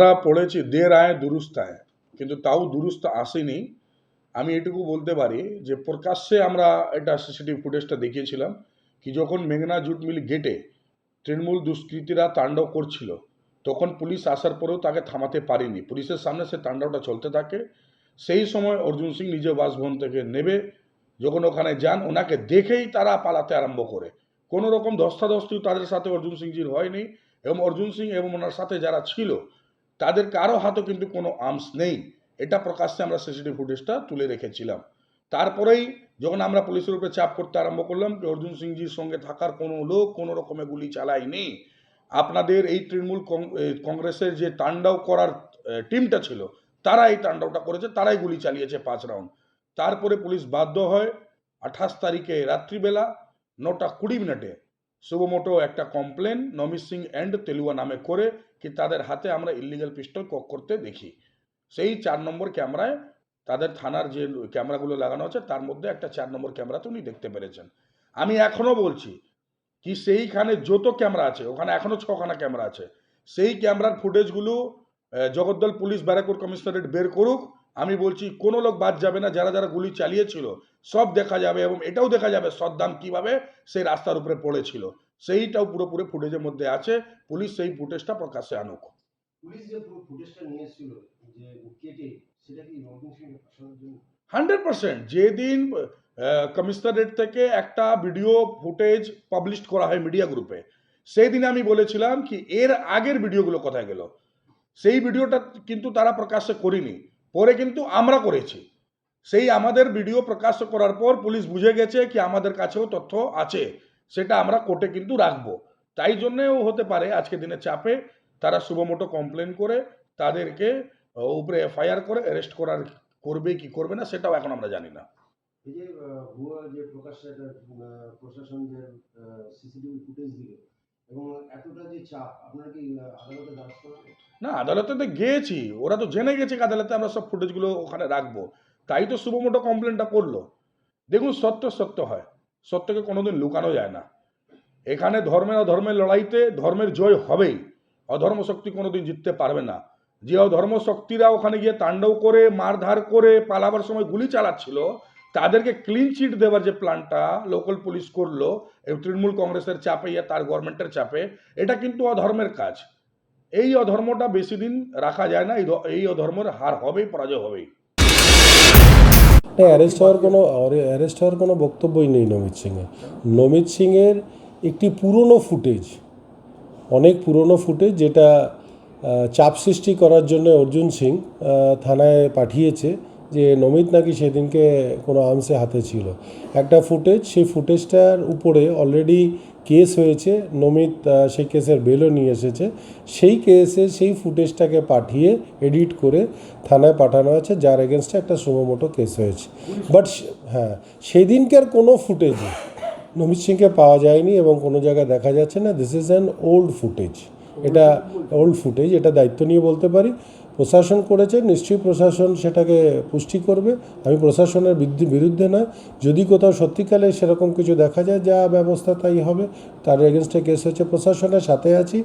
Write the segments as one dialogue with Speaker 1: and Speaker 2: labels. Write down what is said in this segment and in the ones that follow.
Speaker 1: আমরা পড়েছি দের আয় দুরুস্ত আয়। কিন্তু তাও দুরুস্ত আসেনি। আমি এটুকু বলতে পারি যে, প্রকাশ্যে আমরা এটা সিসিটিভি ফুটেজটা দেখিয়েছিলাম কি যখন মেঘনা জুট মিল গেটে তৃণমূল দুষ্কৃতীরা তাণ্ডব করছিল, তখন পুলিশ আসার পরেও তাকে থামাতে পারেনি। পুলিশের সামনে সে তাণ্ডবটা চলতে থাকে। সেই সময় অর্জুন সিং নিজের বাসভবন থেকে নেবে। যখন ওখানে যান, ওনাকে দেখেই তারা পালাতে আরম্ভ করে। কোনো রকম ধস্তাধস্তি তাদের সাথে অর্জুন সিংজির হয়নি এবং অর্জুন সিং এবং ওনার সাথে যারা ছিল তাদের কারও হাতে কিন্তু কোনো আর্মস নেই। এটা প্রকাশ্যে আমরা সিসিটিভি ফুটেজটা তুলে রেখেছিলাম। তারপরেই যখন আমরা পুলিশের উপরে চাপ করতে আরম্ভ করলাম যে, অর্জুন সিংজির সঙ্গে থাকার কোনো লোক কোনো রকমে গুলি চালায়নি। আপনাদের এই তৃণমূল কংগ্রেসের যে তাণ্ডব করার টিমটা ছিল তারা এই তাণ্ডবটা করেছে, তারাই গুলি চালিয়েছে পাঁচ রাউন্ড তারপরে পুলিশ বাধ্য হয় আঠাশ তারিখে রাত্রিবেলা নটা কুড়ি মিনিটে শুভমোটো একটা কমপ্লেন নমিত সিং অ্যান্ড তেলুয়া নামে করে কি তাদের হাতে আমরা ইলিগাল পিস্টল কক করতে দেখি। সেই চার নম্বর ক্যামেরায় তাদের থানার যে ক্যামেরাগুলো লাগানো আছে, তার মধ্যে একটা চার নম্বর ক্যামেরাতে উনি দেখতে পেরেছেন। আমি এখনও বলছি কি সেইখানে যত ক্যামেরা আছে, ওখানে এখনও ছখানা ক্যামেরা আছে, সেই ক্যামেরার ফুটেজগুলো জগদ্দল পুলিশ, ব্যারাকপুর কমিশনারেট বের করুক আমি বলছি কোনো লোক বাদ যাবে না যারা যারা গুলি চালিয়েছিল সব দেখা যাবে এবং এটাও দেখা যাবে সদ্দাম কীভাবে সেই রাস্তার উপরে পড়েছিল। সেইটাও পুরোপুরি ফুটেজের মধ্যে আছে। পুলিশ সেই ফুটেজটা প্রকাশ্যে আনুক।
Speaker 2: পুলিশ যে ফুটেজটা নিয়ে যে কেটে সেটা কি রঞ্জন সিং ফাঁসানোর জন্য?
Speaker 1: Hundred percent. যেদিন কমিশনারেট থেকে একটা ভিডিও ফুটেজ পাবলিশ করা হয় মিডিয়া গ্রুপে সেই দিন আমি বলেছিলাম কি এর আগের ভিডিওগুলো কোথায় গেল? সেই ভিডিওটা কিন্তু তারা প্রকাশ্য করিনি। পরে কিন্তু আমরা করেছি। সেই আমাদের ভিডিও প্রকাশ করার পর পুলিশ বুঝে গেছে কি আমাদের কাছেও তথ্য আছে, সেটা আমরা কোর্টে কিন্তু রাখব। তাই জন্যেও হতে পারে আজকে দিনে চাপে তারা শুভমোটো কমপ্লেন করে, তাদেরকে উপরে এফআইআর করে অ্যারেস্ট করার করবে কি করবে না সেটাও এখন আমরা জানি না।
Speaker 2: যে প্রকাশ্যে প্রশাসন যে সিসিটিভি ফুটেজ
Speaker 1: না, আদালতে তো গিয়েছি। ওরা তো জেনে গেছে আদালতে আমরা সব ফুটেজগুলো ওখানে রাখব। তাই তো শুভমোটো কমপ্লেনটা করল। দেখুন, সত্য সত্য হয়। সত্যকে কোনোদিন লুকানো যায় না। এখানে ধর্মের অধর্মের লড়াইতে ধর্মের জয় হবেই। অধর্ম শক্তি কোনোদিন জিততে পারবে না। যে অধর্ম শক্তিরা ওখানে গিয়ে তাণ্ডব করে, মারধার করে, পালাবার সময় গুলি চালাচ্ছিল তাদেরকে ক্লিন চিট দেওয়ার যে প্ল্যানটা লোকাল পুলিশ করল তৃণমূল কংগ্রেসের চাপে ইয়া তার গভর্নমেন্টের চাপে, এটা কিন্তু অধর্মের কাজ। এই অধর্মটা বেশি দিন রাখা যায় না, এই অধর্মের হার হবেই, পরাজয় হবেই।
Speaker 3: অ্যারেস্ট হওয়ার কোনো অ্যারেস্ট হওয়ার কোনো বক্তব্যই নেই নমিত সিংয়ের। নমিত সিংয়ের একটি পুরনো ফুটেজ অনেক পুরনো ফুটেজ যেটা চাপ সৃষ্টি করার জন্য অর্জুন সিং থানায় পাঠিয়েছে। যে নমিত নাকি সেদিনকে কোনো আর্মসে হাতে ছিল। একটা ফুটেজ, সেই ফুটেজটার উপরে অলরেডি কেস হয়েছে, নমিত সেই কেসের বেলও নিয়ে এসেছে। সেই কেসে সেই ফুটেজটাকে পাঠিয়ে এডিট করে থানায় পাঠানো হয়েছে, যার এগেনস্টে একটা সুমোটো কেস হয়েছে। বাট হ্যাঁ সেদিনকার কোনো ফুটেজ নমিত সিংকে পাওয়া যায়নি এবং কোনো জায়গায় দেখা যাচ্ছে না। This is an old footage এটা ওল্ড ফুটেজ এটা দায়িত্ব নিয়ে বলতে পারি। প্রশাসন করেছে, নিশ্চয়ই প্রশাসন সেটাকে পুষ্টি করবে। আমি প্রশাসনের বিরুদ্ধে নয়, যদি কোথাও সত্যিকালে সেরকম কিছু দেখা যায়, যা ব্যবস্থা তাই হবে, তার এগেনস্টে কেস হচ্ছে প্রশাসনের সাথে আছি।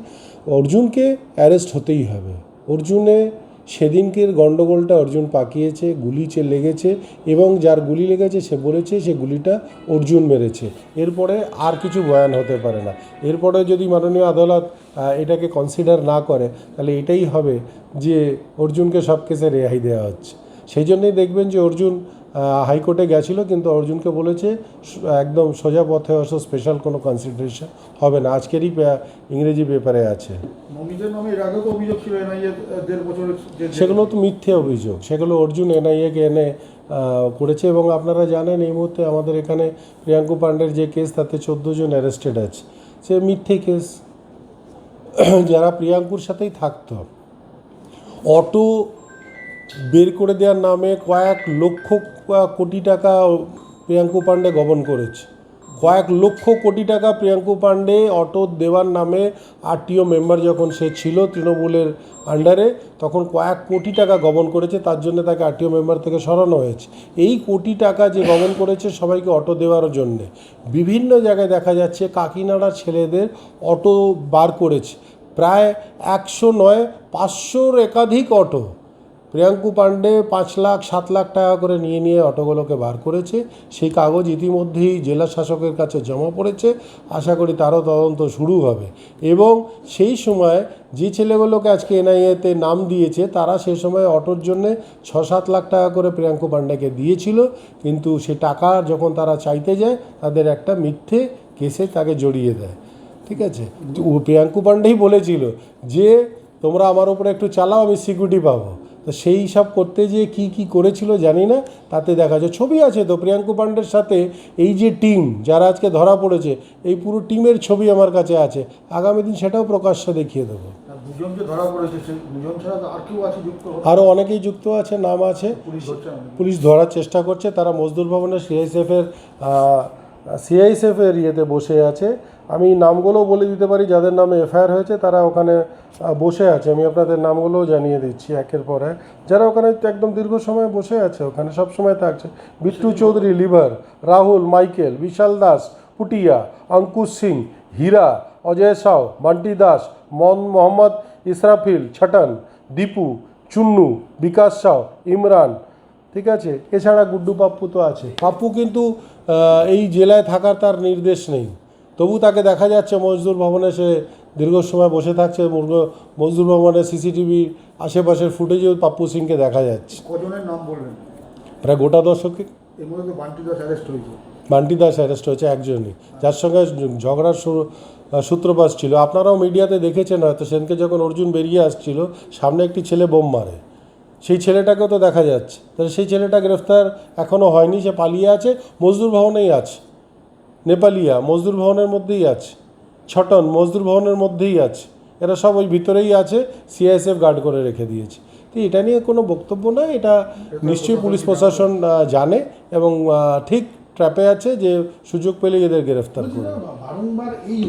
Speaker 3: অর্জুনকে অ্যারেস্ট হতেই হবে। অর্জুনে সেদিনকের গণ্ডগোলটা অর্জুন পাকিয়েছে গুলি চে লেগেছে এবং যার গুলি লেগেছে সে বলেছে সে গুলিটা অর্জুন মেরেছে। এরপরে আর কিছু বয়ান হতে পারে না। এরপরে যদি মাননীয় আদালত এটাকে কনসিডার না করে, তাহলে এটাই হবে যে অর্জুনকে সব কেসে রেহাই দেওয়া হচ্ছে। সেই জন্যই দেখবেন যে অর্জুন হাইকোর্টে গেছিল কিন্তু অর্জুনকে বলেছে একদম সোজা পথে আসো স্পেশাল কোনো কনসিডারেশন হবে না। আজকেরই ইংরেজি পেপারে আছে। সেগুলো তো মিথ্যে অভিযোগ। সেগুলো অর্জুন এনআইএকে এনে করেছে এবং আপনারা জানেন এই মুহূর্তে আমাদের এখানে প্রিয়াঙ্কু পাণ্ডের যে কেস তাতে চোদ্দ জন অ্যারেস্টেড আছে। সে মিথ্যে কেস যারা প্রিয়াঙ্কুর সাথেই থাকতো অটো বের করে দেওয়ার নামে কয়েক লক্ষ কোটি টাকা প্রিয়াঙ্কু পাণ্ডে গবন করেছে। কয়েক লক্ষ কোটি টাকা প্রিয়াঙ্কু পাণ্ডে অটো দেওয়ার নামে আরটিও মেম্বার যখন সে ছিল তৃণমূলের আন্ডারে, তখন কয়েক কোটি টাকা গবন করেছে, তার জন্য তাকে আরটিও মেম্বার থেকে সরানো হয়েছে। এই কোটি টাকা যে গবন করেছে সবাইকে অটো দেওয়ার জন্যে। বিভিন্ন জায়গায় দেখা যাচ্ছে কাকিনাড়া ছেলেদের অটো বার করেছে। প্রায় একশো নয়, পাঁচশোর একাধিক অটো। প্রিয়াঙ্কু পাণ্ডে পাঁচ লাখ, সাত লাখ টাকা করে নিয়ে নিয়ে অটোগুলোকে বার করেছে। সেই কাগজ ইতিমধ্যেই জেলা শাসকের কাছে জমা পড়েছে। আশা করি তারও তদন্ত শুরু হবে। এবং সেই সময় যে ছেলেগুলোকে আজকে এনআইএতে নাম দিয়েছে, তারা সেই সময় অটোর জন্যে ছ, সাত লাখ টাকা করে প্রিয়াঙ্কু পাণ্ডেকে দিয়েছিল। কিন্তু সে টাকা যখন তারা চাইতে যায়, তাদের একটা মিথ্যে কেসে তাকে জড়িয়ে দেয়। ঠিক আছে? প্রিয়াঙ্কু পাণ্ডেই বলেছিল যে, তোমরা আমার উপরে একটু চালাও, আমি সিকিউরিটি পাবো। তো সেই সব করতে গিয়ে কী কী করেছিল জানি না তাতে দেখা যায় ছবি আছে তো প্রিয়াঙ্কু পাণ্ডের সাথে এই যে টিম যারা আজকে ধরা পড়েছে এই পুরো টিমের ছবি আমার কাছে আছে আগামী দিন সেটাও প্রকাশ্যে দেখিয়ে দেবো। আরও অনেকেই যুক্ত আছে নাম আছে।
Speaker 4: পুলিশ
Speaker 3: পুলিশ ধরার চেষ্টা করছে তারা মজদুর ভবনের সিআইএসএফের সিআইএসএফের ইয়েতে বসে আছে। আমি নামগুলোও বলে দিতে পারি, যাদের নামে এফআইআর হয়েছে, তারা ওখানে বসে আছে। আমি আপনাদের নামগুলোও জানিয়ে দিচ্ছি একের পর এক। যারা ওখানে একদম দীর্ঘ সময় বসে আছে, ওখানে সব সময় থাকছে। বিট্টু চৌধুরী, লিভার, রাহুল, মাইকেল, বিশাল দাস, পুটিয়া, অঙ্কুশ সিং, হীরা, অজয় সাউ, বান্টি দাস মোহাম্মদ ইসরাফিল, ছটন, দীপু, চুন্নু, বিকাশ সাউ, ইমরান, ঠিক আছে? এছাড়া গুড্ডু পাপ্পু তো আছে। পাপ্পু কিন্তু এই জেলায় থাকার তার নির্দেশ নেই। তবু তাকে দেখা যাচ্ছে মজদুর ভবনে সে দীর্ঘ সময় বসে থাকছে মুর্গ- মজদুর ভবনের সিসিটিভি আশেপাশের ফুটেজেও পাপ্পু সিংকে দেখা যাচ্ছে।
Speaker 4: কজনের নাম বললেন
Speaker 3: প্রায় গোটা দশকে
Speaker 4: বান্টি দাস অ্যারেস্ট হয়েছে।
Speaker 3: বান্টি দাস অ্যারেস্ট হয়েছে একজনই। যার সঙ্গে ঝগড়ার সূত্রপাত ছিল। আপনারাও মিডিয়াতে দেখেছেন হয়তো সেদিনকে যখন অর্জুন বেরিয়ে আসছিল সামনে একটি ছেলে বোম মারে। সেই ছেলেটাকেও তো দেখা যাচ্ছে। তাহলে সেই ছেলেটা গ্রেফতার এখনও হয়নি সে পালিয়ে আছে মজদুর ভবনেই আছে। নেপালিয়া মজদুর ভবনের মধ্যেই আছে। ছটন মজদুর ভবনের মধ্যেই আছে। এরা সব ওই ভিতরেই আছে সিআইএসএফ গার্ড করে রেখে দিয়েছে। তো এটা নিয়ে কোনো বক্তব্য না, এটা নিশ্চয়ই পুলিশ প্রশাসন জানে এবং ঠিক ট্র্যাপে আছে যে সুযোগ পেলে এদের গ্রেফতার করবে
Speaker 4: বারংবার এই